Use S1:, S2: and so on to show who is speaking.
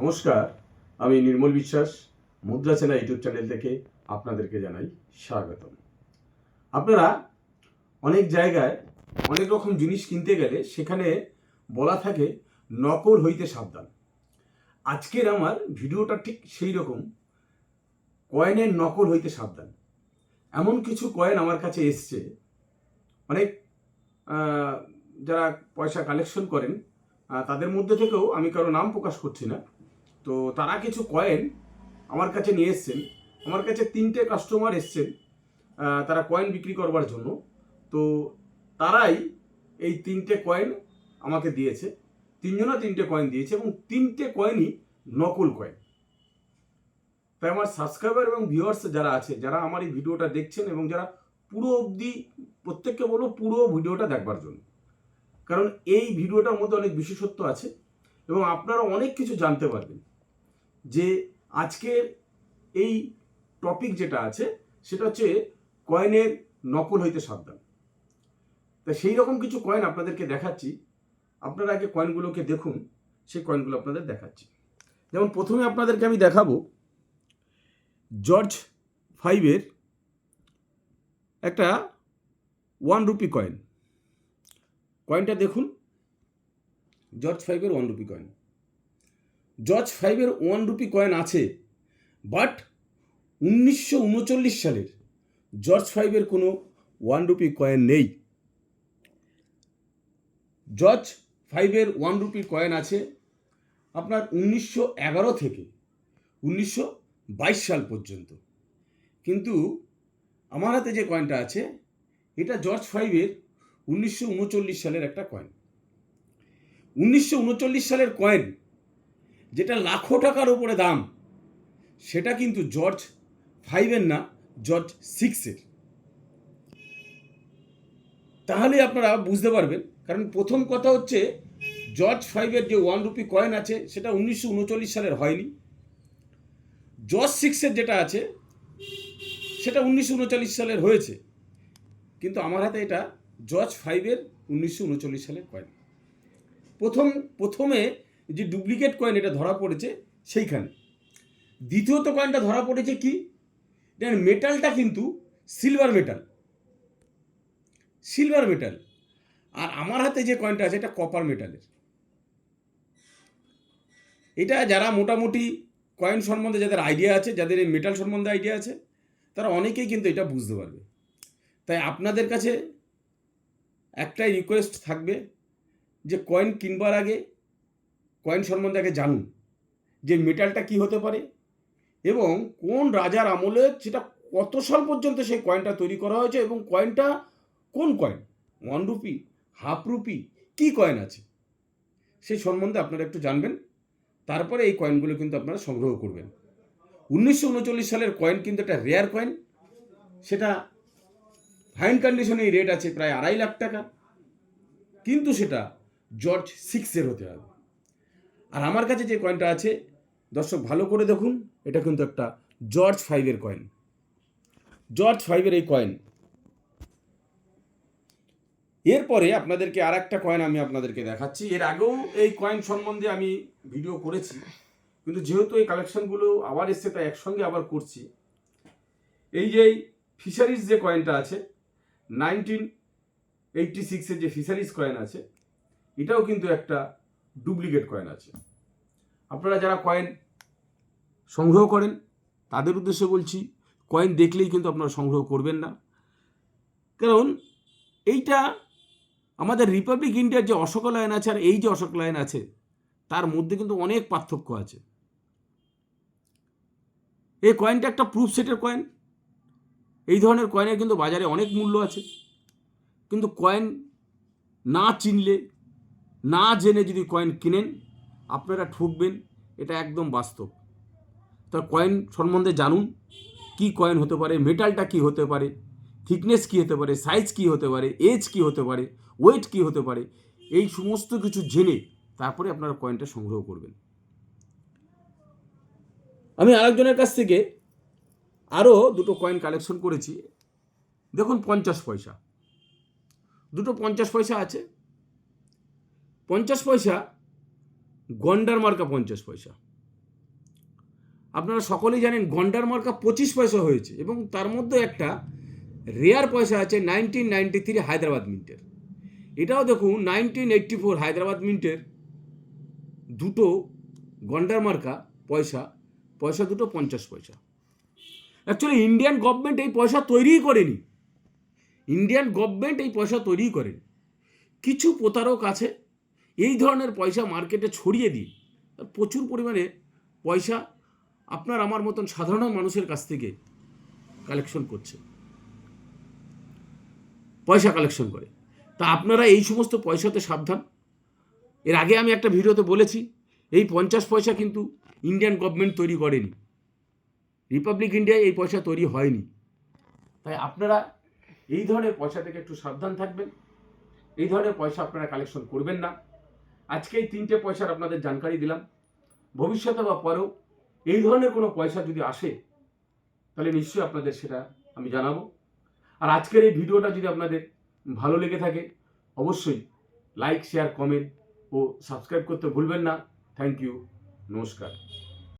S1: নমস্কার, আমি নির্মল বিশ্বাস, মুদ্রা সেনা ইউটিউব চ্যানেল থেকে আপনাদেরকে জানাই স্বাগতম। আপনারা অনেক জায়গায় অনেক রকম জিনিস কিনতে গেলে সেখানে বলা থাকে, নকল হইতে সাবধান। আজকের আমার ভিডিওটা ঠিক সেই রকম কয়েনের নকল হইতে সাবধান। এমন কিছু কয়েন আমার কাছে এসছে। অনেক যারা পয়সা কালেকশন করেন তাদের মধ্যে থেকেও আমি কারও নাম প্রকাশ করছি না। তো তারা কিছু কয়েন আমার কাছে নিয়ে এসছেন। আমার কাছে তিনটে কাস্টমার এসছেন তারা কয়েন বিক্রি করবার জন্য। তো তারাই এই তিনটে কয়েন আমাকে দিয়েছে। তিনজনা তিনটে কয়েন দিয়েছে এবং তিনটে কয়েনই নকল কয়েন তাই আমার সাবস্ক্রাইবার এবং ভিউয়ার্স যারা আছে, যারা আমার এই ভিডিওটা দেখছেন এবং যারা পুরো অবধি, প্রত্যেককে বলব পুরো ভিডিওটা দেখবার জন্য। কারণ এই ভিডিওটার মধ্যে অনেক বিশেষত্ব আছে এবং আপনারা অনেক কিছু জানতে পারবেন। যে আজকের এই টপিক যেটা আছে, সেটা হচ্ছে কয়েনের নকল হইতে সাবধান। তা সেই রকম কিছু কয়েন আপনাদেরকে দেখাচ্ছি। আপনারা আগে কয়েনগুলোকে দেখুন, সেই কয়েনগুলো আপনাদের দেখাচ্ছি। যেমন প্রথমে আপনাদেরকে আমি দেখাবো জর্জ ফাইভের একটা ওয়ান রুপি কয়েন কয়েনটা দেখুন। জর্জ ফাইভের ওয়ান রুপি কয়েন জর্জ ফাইভের ওয়ান রুপি কয়েন আছে, বাট উনিশশো উনচল্লিশ সালের জর্জ ফাইভের কোনো ওয়ান রুপি কয়েন নেই। জর্জ ফাইভের ওয়ান রুপি কয়েন আছে আপনার উনিশশো এগারো থেকে উনিশশো বাইশ সাল পর্যন্ত। কিন্তু আমার হাতে যে কয়েনটা আছে, এটা জর্জ ফাইভের উনিশশো উনচল্লিশ সালের একটা কয়েন। উনিশশো উনচল্লিশ সালের কয়েন যেটা লাখো টাকার উপরে দাম, সেটা কিন্তু জর্জ ফাইভের না, জর্জ সিক্সের। তাহলে আপনারা বুঝতে পারবেন, কারণ প্রথম কথা হচ্ছে জর্জ ফাইভের যে ওয়ান রুপি কয়েন আছে, সেটা উনিশশো উনচল্লিশ সালের হয়নি। জর্জ সিক্সের যেটা আছে, সেটা উনিশশো উনচল্লিশ সালের হয়েছে। কিন্তু আমার হাতে এটা জর্জ ফাইভের উনিশশো উনচল্লিশ সালের কয়েন। প্রথম, প্রথমে যে ডুপ্লিকেট কয়েন এটা ধরা পড়েছে সেইখানে। দ্বিতীয়ত কয়েনটা ধরা পড়েছে কি? মেটালটা কিন্তু সিলভার মেটাল সিলভার মেটাল আর আমার হাতে যে কয়েনটা আছে এটা কপার মেটালের এটা যারা মোটামুটি কয়েন সম্বন্ধে যাদের আইডিয়া আছে, যাদের এই মেটাল সম্বন্ধে আইডিয়া আছে, তারা অনেকেই কিন্তু এটা বুঝতে পারবে। তাই আপনাদের কাছে একটাই রিকোয়েস্ট থাকবে যে কয়েন কিনবার আগে কয়েন সম্বন্ধে আগে জানুন যে মেটালটা কি হতে পারে এবং কোন রাজার আমলে সেটা কত সাল পর্যন্ত সেই কয়েনটা তৈরি করা হয়েছে এবং কয়েনটা কোন coin? One rupee half rupee কি কয়েন আছে? সেই সম্বন্ধে আপনারা একটু জানবেন, তারপরে এই কয়েনগুলো কিন্তু আপনারা সংগ্রহ করবেন। উনিশশো উনচল্লিশ সালের কয়েন কিন্তু একটা রেয়ার কয়েন সেটা ফাইন কন্ডিশনে রেট আছে প্রায় আড়াই লাখ টাকা, কিন্তু সেটা জর্জ সিক্সের হতে হবে। আর আমার কাছে যে কয়েনটা আছে, দর্শক ভালো করে দেখুন, এটা কিন্তু একটা জর্জ ফাইভের কয়েন জর্জ ফাইভের এই কয়েন এরপরে আপনাদেরকে আর একটা কয়েন আমি আপনাদেরকে দেখাচ্ছি। এর আগেও এই কয়েন সম্বন্ধে আমি ভিডিও করেছি, কিন্তু যেহেতু এই কালেকশনগুলো আবার এসছে, তাই একসঙ্গে আবার করছি। এই যে ফিশারিজ যে কয়েনটা আছে নাইনটিন এইটটি সিক্সের যে ফিশারিজ কয়েন আছে, এটাও কিন্তু একটা ডুপ্লিকেট কয়েন আছে। আপনারা যারা কয়েন সংগ্রহ করেন, তাদের উদ্দেশ্যে বলছি কয়েন দেখলেই কিন্তু আপনারা সংগ্রহ করবেন না। কারণ এইটা আমাদের রিপাবলিক ইন্ডিয়ার যে অশোক লাইন আছে আর এই যে অশোক লাইন আছে, তার মধ্যে কিন্তু অনেক পার্থক্য আছে। এই কয়েনটা একটা প্রুফ সেটের কয়েন এই ধরনের কয়েনের কিন্তু বাজারে অনেক মূল্য আছে। কিন্তু কয়েন না চিনলে না জেনে যদি কয়েন কিনেন, আপনারা ঠকবেন, এটা একদম বাস্তব। তা কয়েন সম্বন্ধে জানুন, কি কয়েন হতে পারে মেটালটা কি হতে পারে থিকনেস কি হতে পারে সাইজ কি হতে পারে এজ কি হতে পারে ওয়েট কি হতে পারে, এই সমস্ত কিছু জেনে তারপরে আপনারা কয়েনটা সংগ্রহ করবেন। আমি আরেকজনের কাছ থেকে আরও দুটো কয়েন কালেকশন করেছি। দেখুন, পঞ্চাশ পয়সা। দুটো পঞ্চাশ পয়সা আছে। পঞ্চাশ পয়সা, গন্ডার মার্কা পঞ্চাশ পয়সা।
S2: আপনারা সকলেই জানেন গন্ডার মার্কা পঁচিশ পয়সা হয়েছে এবং তার মধ্যে একটা রেয়ার পয়সা আছে নাইনটিন নাইনটি থ্রি হায়দ্রাবাদ মিন্টের। এটাও দেখুন নাইনটিন এইট্টি ফোর হায়দ্রাবাদ মিন্টের দুটো গন্ডার মার্কা পয়সা পয়সা দুটো পঞ্চাশ পয়সা। অ্যাকচুয়ালি ইন্ডিয়ান গভর্নমেন্ট এই পয়সা তৈরিই করেনি। ইন্ডিয়ান গভর্নমেন্ট এই পয়সা তৈরিই করেনি। কিছু প্রতারক আছে এই ধরনের পয়সা মার্কেটে ছড়িয়ে দিই প্রচুর পরিমাণে পয়সা আপনার আমার মতন সাধারণ মানুষের কাছ থেকে কালেকশন করছে। পয়সা কালেকশন করে। তা আপনারা এই সমস্ত পয়সাতে সাবধান। এর আগে আমি একটা ভিডিওতে বলেছি, এই পঞ্চাশ পয়সা কিন্তু ইন্ডিয়ান গভর্নমেন্ট তৈরি করেনি। রিপাবলিক ইন্ডিয়ায় এই পয়সা তৈরি হয়নি। তাই আপনারা এই ধরনের পয়সা থেকে একটু সাবধান থাকবেন। এই ধরনের পয়সা আপনারা কালেকশন করবেন না। আজকে এই তিনটে পয়সার আপনাদের জানকারি দিলাম। ভবিষ্যতে বা পরেও এই ধরনের কোনো পয়সা যদি আসে, তাহলে নিশ্চয়ই আপনাদের সেটা আমি জানাব। আর আজকের এই ভিডিওটা যদি আপনাদের ভালো লেগে থাকে, অবশ্যই লাইক, শেয়ার, কমেন্ট ও সাবস্ক্রাইব করতে ভুলবেন না। থ্যাংক ইউ, নমস্কার।